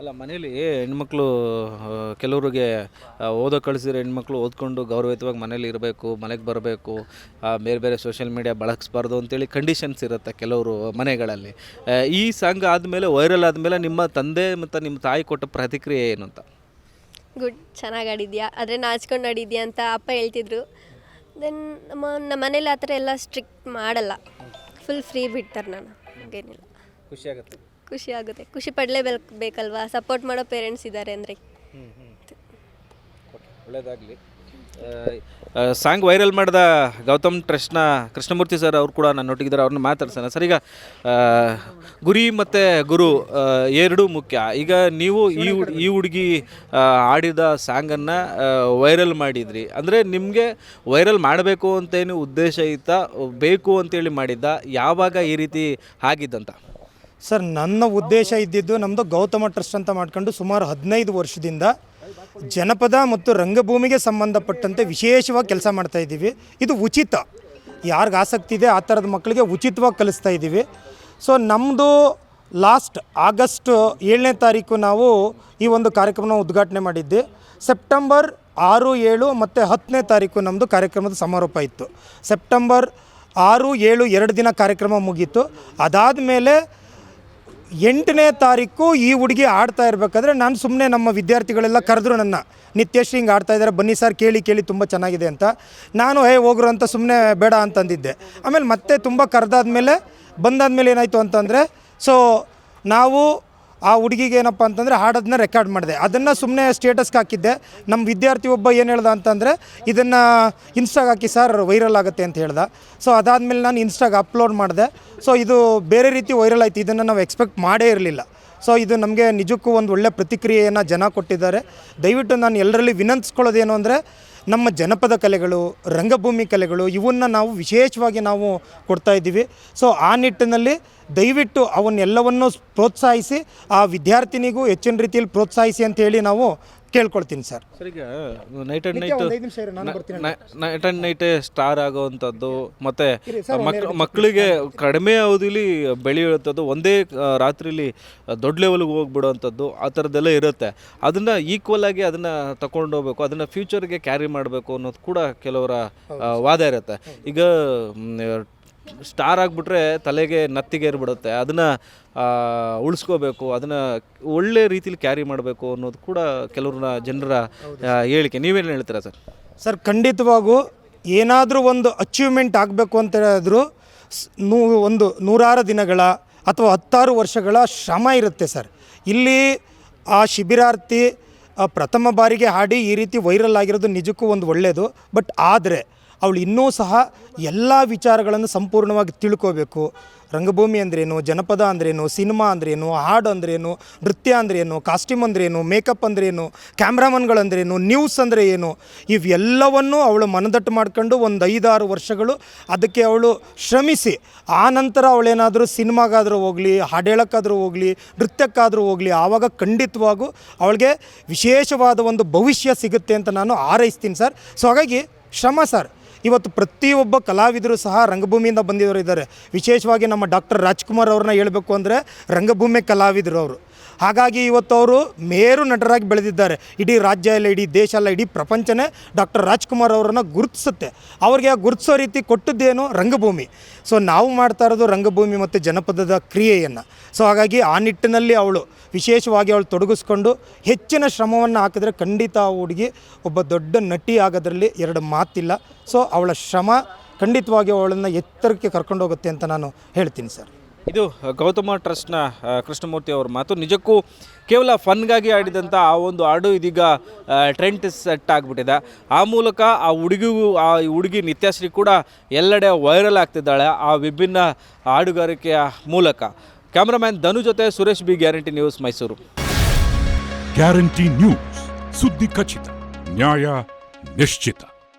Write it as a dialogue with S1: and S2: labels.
S1: ಅಲ್ಲ ಮನೇಲಿ ಹೆಣ್ಮಕ್ಳು ಕೆಲವರಿಗೆ ಓದೋ ಕಳಿಸಿದ್ರೆ ಹೆಣ್ಮಕ್ಳು ಓದ್ಕೊಂಡು ಗೌರವಯುತವಾಗಿ ಮನೇಲಿ ಇರಬೇಕು ಮನೆಗೆ ಬರಬೇಕು ಬೇರೆ ಬೇರೆ ಸೋಷಿಯಲ್ ಮೀಡಿಯಾ ಬಳಸ್ಬಾರ್ದು ಅಂತೇಳಿ ಕಂಡೀಷನ್ಸ್ ಇರುತ್ತೆ ಕೆಲವರು ಮನೆಗಳಲ್ಲಿ. ಈ ಸಾಂಗ್ ಆದಮೇಲೆ ವೈರಲ್ ಆದಮೇಲೆ ನಿಮ್ಮ ತಂದೆ ಮತ್ತು ನಿಮ್ಮ ತಾಯಿ ಕೊಟ್ಟ ಪ್ರತಿಕ್ರಿಯೆ ಏನು ಅಂತ?
S2: ಗುಡ್ ಚೆನ್ನಾಗಿ ಆಡಿದ್ಯಾ? ಆದರೆ ನಾಚ್ಕೊಂಡು ಆಡಿದ್ಯಾ ಅಂತ ಅಪ್ಪ ಹೇಳ್ತಿದ್ರು. ದೆನ್ ನಮ್ಮ ನಮ್ಮ ಮನೇಲಿ ಆ ಥರ ಎಲ್ಲ ಸ್ಟ್ರಿಕ್ಟ್ ಮಾಡಲ್ಲ. ಫುಲ್ ಫ್ರೀ ಬಿಡ್ತಾರೆ ನಾನು ಹಾಗೇನಿಲ್ಲ.
S1: ಖುಷಿ ಆಗುತ್ತೆ.
S2: ಖುಷಿ ಆಗುತ್ತೆ. ಖುಷಿ ಪಡಲೇಬೇಕು ಸಪೋರ್ಟ್ ಮಾಡೋ ಪೇರೆಂಟ್ಸ್ ಇದ್ದಾರೆ ಅಂದರೆ.
S1: ಒಳ್ಳೇದಾಗಲಿ. ಸಾಂಗ್ ವೈರಲ್ ಮಾಡಿದ ಗೌತಮ್ ಟ್ರಸ್ಟ್ನ ಕೃಷ್ಣಮೂರ್ತಿ ಸರ್ ಅವ್ರು ಕೂಡ ನಾನು ಒಟ್ಟಿಗಿದ್ದಾರೆ ಅವ್ರನ್ನ ಮಾತಾಡ್ಸೋಣ. ಸರ್, ಈಗ ಗುರಿ ಮತ್ತು ಗುರು ಎರಡೂ ಮುಖ್ಯ. ಈಗ ನೀವು ಈ ಈ ಹುಡುಗಿ ಆಡಿದ ಸಾಂಗನ್ನು ವೈರಲ್ ಮಾಡಿದ್ರಿ. ಅಂದರೆ ನಿಮಗೆ ವೈರಲ್ ಮಾಡಬೇಕು ಅಂತೇನು ಉದ್ದೇಶ ಇತ್ತಾ? ಬೇಕು ಅಂತೇಳಿ ಮಾಡಿದ್ದ. ಯಾವಾಗ ಈ ರೀತಿ ಆಗಿದ್ದಂತ?
S3: ಸರ್, ನನ್ನ ಉದ್ದೇಶ ಇದ್ದಿದ್ದು ನಮ್ಮದು ಗೌತಮ ಟ್ರಸ್ಟ್ ಅಂತ ಮಾಡ್ಕೊಂಡು ಸುಮಾರು ಹದಿನೈದು ವರ್ಷದಿಂದ ಜನಪದ ಮತ್ತು ರಂಗಭೂಮಿಗೆ ಸಂಬಂಧಪಟ್ಟಂತೆ ವಿಶೇಷವಾಗಿ ಕೆಲಸ ಮಾಡ್ತಾ ಇದ್ದೀವಿ. ಇದು ಉಚಿತ. ಯಾರಿಗೆ ಆಸಕ್ತಿ ಇದೆ, ಆ ಥರದ ಮಕ್ಕಳಿಗೆ ಉಚಿತವಾಗಿ ಕಲಿಸ್ತಾ ಇದ್ದೀವಿ. ಸೊ ನಮ್ಮದು ಲಾಸ್ಟ್ ಆಗಸ್ಟ್ ಏಳನೇ ತಾರೀಕು ನಾವು ಈ ಒಂದು ಕಾರ್ಯಕ್ರಮನ ಉದ್ಘಾಟನೆ ಮಾಡಿದ್ದೆ ಸೆಪ್ಟೆಂಬರ್ ಆರು, ಏಳು ಮತ್ತು ಹತ್ತನೇ ತಾರೀಕು ನಮ್ಮದು ಕಾರ್ಯಕ್ರಮದ ಸಮಾರೋಪ ಇತ್ತು. ಸೆಪ್ಟೆಂಬರ್ ಆರು, ಏಳು ಎರಡು ದಿನ ಕಾರ್ಯಕ್ರಮ ಮುಗೀತು. ಅದಾದಮೇಲೆ ಎಂಟನೇ ತಾರೀಕು ಈ ಹುಡುಗಿ ಆಡ್ತಾ ಇರಬೇಕಾದ್ರೆ ನಾನು ಸುಮ್ಮನೆ ನಮ್ಮ ವಿದ್ಯಾರ್ಥಿಗಳೆಲ್ಲ ಕರೆದ್ರು ನನ್ನ ನಿತ್ಯಶ್ರೀ ಹಿಂಗೆ ಆಡ್ತಾ ಇದ್ದಾರೆ ಬನ್ನಿ ಸರ್, ಕೇಳಿ ಕೇಳಿ ತುಂಬ ಚೆನ್ನಾಗಿದೆ ಅಂತ. ನಾನು, ಹೇ, ಹೋಗ್ರು ಅಂತ ಸುಮ್ಮನೆ ಬೇಡ ಅಂತಂದಿದ್ದೆ. ಆಮೇಲೆ ಮತ್ತೆ ತುಂಬ ಕರೆದಾದ್ಮೇಲೆ ಬಂದಾದ್ಮೇಲೆ ಏನಾಯಿತು ಅಂತಂದರೆ ಸೊ ನಾವು ಆ ಹುಡುಗಿಗೆ ಏನಪ್ಪ ಅಂತಂದರೆ ಹಾಡೋದನ್ನ ರೆಕಾರ್ಡ್ ಮಾಡಿದೆ. ಅದನ್ನು ಸುಮ್ಮನೆ ಸ್ಟೇಟಸ್ಗೆ ಹಾಕಿದ್ದೆ. ನಮ್ಮ ವಿದ್ಯಾರ್ಥಿ ಒಬ್ಬ ಏನು ಹೇಳ್ದ ಅಂತಂದರೆ, ಇದನ್ನು ಇನ್ಸ್ಟಾಗೆ ಹಾಕಿ ಸರ್ ವೈರಲ್ ಆಗುತ್ತೆ ಅಂತ ಹೇಳ್ದ. ಸೊ ಅದಾದಮೇಲೆ ನಾನು ಇನ್ಸ್ಟಾಗೆ ಅಪ್ಲೋಡ್ ಮಾಡಿದೆ. ಸೊ ಇದು ಬೇರೆ ರೀತಿ ವೈರಲ್ ಆಯಿತು. ಇದನ್ನು ನಾವು ಎಕ್ಸ್ಪೆಕ್ಟ್ ಮಾಡೇ ಇರಲಿಲ್ಲ. ಸೊ ಇದು ನಮಗೆ ನಿಜಕ್ಕೂ ಒಂದು ಒಳ್ಳೆ ಪ್ರತಿಕ್ರಿಯೆಯನ್ನು ಜನ ಕೊಟ್ಟಿದ್ದಾರೆ. ದಯವಿಟ್ಟು ನಾನು ಎಲ್ಲರಲ್ಲಿ ವಿನಂತಿಸ್ಕೊಳ್ಳೋದೇನು ಅಂದರೆ ನಮ್ಮ ಜನಪದ ಕಲೆಗಳು, ರಂಗಭೂಮಿ ಕಲೆಗಳು, ಇವನ್ನ ನಾವು ವಿಶೇಷವಾಗಿ ನಾವು ಕೊಡ್ತಾ ಇದ್ದೀವಿ. ಸೊ ಆ ನಿಟ್ಟಿನಲ್ಲಿ ದಯವಿಟ್ಟು ಅವನ್ನೆಲ್ಲವನ್ನು ಪ್ರೋತ್ಸಾಹಿಸಿ, ಆ ವಿದ್ಯಾರ್ಥಿನಿಗೂ ಹೆಚ್ಚಿನ ರೀತಿಯಲ್ಲಿ ಪ್ರೋತ್ಸಾಹಿಸಿ ಅಂತ ಹೇಳಿ ನಾವು ಕೇಳ್ಕೊಳ್ತೀನಿ ಸರ್.
S1: ಸರ್ ಈಗ ನೈಟ್ ಆ್ಯಂಡ್
S3: ನಿತ್ಯ
S1: ನೈಟ್ ನೈಟ್ ಆ್ಯಂಡ್ ನೈಟೇ ಸ್ಟಾರ್ ಆಗುವಂಥದ್ದು ಮತ್ತೆ ಮಕ್ ಮಕ್ಕಳಿಗೆ ಕಡಿಮೆ ಅವಧಿಲಿ ಬೆಳೆಯುವಂಥದ್ದು ಒಂದೇ ರಾತ್ರಿಲಿ ದೊಡ್ಡ ಲೆವೆಲ್ಗೆ ಹೋಗ್ಬಿಡುವಂಥದ್ದು ಆ ಥರದ್ದೆಲ್ಲ ಇರುತ್ತೆ. ಅದನ್ನು ಈಕ್ವಲ್ ಆಗಿ ಅದನ್ನು ತಗೊಂಡು ಹೋಗ್ಬೇಕು ಅದನ್ನು ಫ್ಯೂಚರ್ಗೆ ಕ್ಯಾರಿ ಮಾಡಬೇಕು ಅನ್ನೋದು ಕೂಡ ಕೆಲವರ ವಾದ ಇರುತ್ತೆ. ಈಗ ಸ್ಟಾರ್ ಆಗಿಬಿಟ್ರೆ ತಲೆಗೆ ನತ್ತಿಗೇರ್ಬಿಡುತ್ತೆ ಅದನ್ನು ಉಳಿಸ್ಕೋಬೇಕು, ಅದನ್ನು ಒಳ್ಳೆ ರೀತಿಲಿ ಕ್ಯಾರಿ ಮಾಡಬೇಕು ಅನ್ನೋದು ಕೂಡ ಕೆಲವ್ರನ್ನ ಜನರ ಹೇಳಿಕೆ. ನೀವೇನು ಹೇಳ್ತೀರಾ ಸರ್?
S3: ಸರ್, ಖಂಡಿತವಾಗೂ ಏನಾದರೂ ಒಂದು ಅಚೀವ್ಮೆಂಟ್ ಆಗಬೇಕು ಅಂತ ಹೇಳಿದ್ರು ನೂ, ಒಂದು ನೂರಾರು ದಿನಗಳ ಅಥವಾ ಹತ್ತಾರು ವರ್ಷಗಳ ಶ್ರಮ ಇರುತ್ತೆ ಸರ್. ಇಲ್ಲಿ ಆ ಶಿಬಿರಾರ್ಥಿ ಪ್ರಥಮ ಬಾರಿಗೆ ಹಾಡಿ ಈ ರೀತಿ ವೈರಲ್ ಆಗಿರೋದು ನಿಜಕ್ಕೂ ಒಂದು ಒಳ್ಳೆಯದು ಬಟ್ ಆದರೆ ಅವಳು ಇನ್ನೂ ಸಹ ಎಲ್ಲ ವಿಚಾರಗಳನ್ನು ಸಂಪೂರ್ಣವಾಗಿ ತಿಳ್ಕೋಬೇಕು. ರಂಗಭೂಮಿ ಅಂದ್ರೇನು, ಜನಪದ ಅಂದ್ರೇನು, ಸಿನಿಮಾ ಅಂದ್ರೇನು, ಹಾಡು ಅಂದ್ರೇನು, ನೃತ್ಯ ಅಂದ್ರೇನು, ಕಾಸ್ಟ್ಯೂಮ್ ಅಂದ್ರೇನು, ಮೇಕಪ್ ಅಂದ್ರೇನು ಕ್ಯಾಮ್ರಾಮನ್ಗಳಂದ್ರೇನು ನ್ಯೂಸ್ ಅಂದರೆ ಏನು, ಇವೆಲ್ಲವನ್ನು ಅವಳು ಮನದಟ್ಟು ಮಾಡ್ಕೊಂಡು ಒಂದು ಐದಾರು ವರ್ಷಗಳು ಅದಕ್ಕೆ ಅವಳು ಶ್ರಮಿಸಿ. ಆ ನಂತರ ಅವಳೇನಾದರೂ ಸಿನಿಮಾಗಾದರೂ ಹೋಗಲಿ, ಹಾಡು ಹೇಳೋಕ್ಕಾದರೂ ಹೋಗಲಿ, ನೃತ್ಯಕ್ಕಾದರೂ ಹೋಗಲಿ, ಆವಾಗ ಖಂಡಿತವಾಗೂ ಅವಳಿಗೆ ವಿಶೇಷವಾದ ಒಂದು ಭವಿಷ್ಯ ಸಿಗುತ್ತೆ ಅಂತ ನಾನು ಹಾರೈಸ್ತೀನಿ ಸರ್. ಸೊ ಹಾಗಾಗಿ ಶ್ರಮ ಸರ್. ಇವತ್ತು ಪ್ರತಿಯೊಬ್ಬ ಕಲಾವಿದರು ಸಹ ರಂಗಭೂಮಿಯಿಂದ ಬಂದಿರೋರು ಇದ್ದಾರೆ ವಿಶೇಷವಾಗಿ ನಮ್ಮ ಡಾಕ್ಟರ್ ರಾಜ್ಕುಮಾರ್ ಅವ್ರನ್ನ ಹೇಳಬೇಕು ಅಂದರೆ ರಂಗಭೂಮಿ ಕಲಾವಿದರು ಅವರು. ಹಾಗಾಗಿ ಇವತ್ತು ಅವರು ಮೇರು ನಟರಾಗಿ ಬೆಳೆದಿದ್ದಾರೆ. ಇಡೀ ರಾಜ್ಯ ಅಲ್ಲ ಇಡೀ ದೇಶ ಅಲ್ಲ ಇಡೀ ಪ್ರಪಂಚನೇ ಡಾಕ್ಟರ್ ರಾಜ್ಕುಮಾರ್ ಅವರನ್ನು ಗುರುತಿಸುತ್ತೆ. ಅವ್ರಿಗೆ ಗುರುತಿಸೋ ರೀತಿ ಕೊಟ್ಟದ್ದೇನು ರಂಗಭೂಮಿ. ಸೊ ನಾವು ಮಾಡ್ತಾ ಇರೋದು ರಂಗಭೂಮಿ ಮತ್ತು ಜನಪದದ ಕ್ರಿಯೆಯನ್ನು. ಸೊ ಹಾಗಾಗಿ ಆ ನಿಟ್ಟಿನಲ್ಲಿ ಅವಳು, ವಿಶೇಷವಾಗಿ ಅವಳು ತೊಡಗಿಸ್ಕೊಂಡು ಹೆಚ್ಚಿನ ಶ್ರಮವನ್ನು ಹಾಕಿದ್ರೆ ಖಂಡಿತ ಆ ಹುಡುಗಿ ಒಬ್ಬ ದೊಡ್ಡ ನಟಿ ಆಗೋದ್ರಲ್ಲಿ ಎರಡು ಮಾತಿಲ್ಲ. ಸೊ ಅವಳ ಶ್ರಮ ಖಂಡಿತವಾಗಿ ಅವಳನ್ನು ಎತ್ತರಕ್ಕೆ ಕರ್ಕೊಂಡೋಗುತ್ತೆ ಅಂತ ನಾನು ಹೇಳ್ತೀನಿ ಸರ್.
S1: ಇದು ಗೌತಮ ಟ್ರಸ್ಟ್ನ ಕೃಷ್ಣಮೂರ್ತಿ ಅವ್ರ ಮಾತು. ನಿಜಕ್ಕೂ ಕೇವಲ ಫನ್ಗಾಗಿ ಆಡಿದಂಥ ಆ ಒಂದು ಹಾಡು ಇದೀಗ ಟ್ರೆಂಡ್ ಸೆಟ್ ಆಗಿಬಿಟ್ಟಿದೆ. ಆ ಮೂಲಕ ಆ ಹುಡುಗಿಗೂ, ಆ ಹುಡುಗಿ ನಿತ್ಯಾಶ್ರೀ ಕೂಡ ಎಲ್ಲೆಡೆ ವೈರಲ್ ಆಗ್ತಿದ್ದಾಳೆ ಆ ವಿಭಿನ್ನ ಹಾಡುಗಾರಿಕೆಯ ಮೂಲಕ. ಕ್ಯಾಮ್ರಾಮ್ಯಾನ್ ಧನು ಜೊತೆ Suresh B guarantee news Mysuru.
S4: Guarantee news, ಸುದ್ದಿ ಖಚಿತ, ನ್ಯಾಯ ನಿಶ್ಚಿತ.